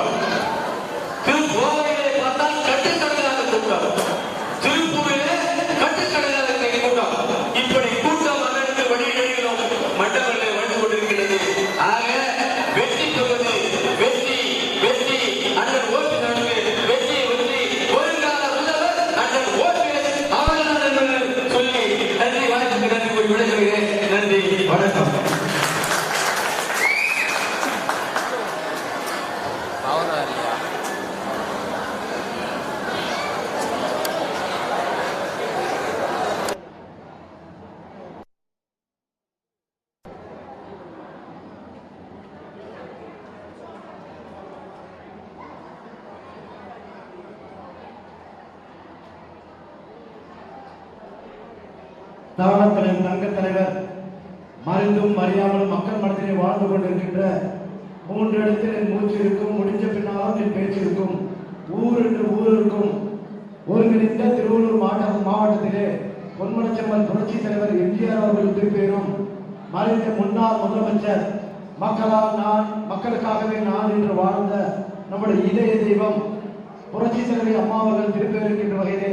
Cuba. தான தலைவர் தங்க தலைவர் மறைந்தும் அறியாமல் மக்கள் மனத்திலே வாழ்ந்து கொண்டிருக்கின்ற மூன்று இடத்தில் என் மூச்சு இருக்கும் முடிஞ்ச பின்னாலும் என் பேச்சு இருக்கும். ஊர் என்று ஊர் இருக்கும். ஒருங்கிணைந்த திருவள்ளூர் மாவட்ட மாவட்டத்திலே பொன்மனச்செம்மல் புரட்சி தலைவர் எம்ஜிஆர் அவர்கள் திருப்பேரும் மறைந்த முன்னாள் முதலமைச்சர் மக்களால் நான் மக்களுக்காகவே நான் என்று வாழ்ந்த நம்முடைய இதய தெய்வம் புரட்சி தலைவி அம்மா அவர்கள் திருப்பேருக்கின்ற வகையிலே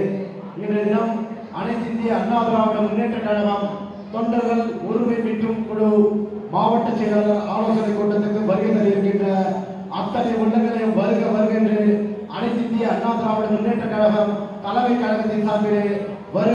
இன்றைய தினம் அனைத்து இந்திய அண்ணா திராவிட முன்னேற்ற கழகம் தொண்டர்கள் உரிமை மீட்டும் குழு மாவட்ட செயலாளர் ஆலோசனை கூட்டத்துக்கு வருகை தருகின்ற அத்தனை உள்ளங்களையும் வருக வருக என்று அனைத்து இந்திய அண்ணா திராவிட முன்னேற்ற கழகம் தலைமை கழகத்தின் சார்பிலே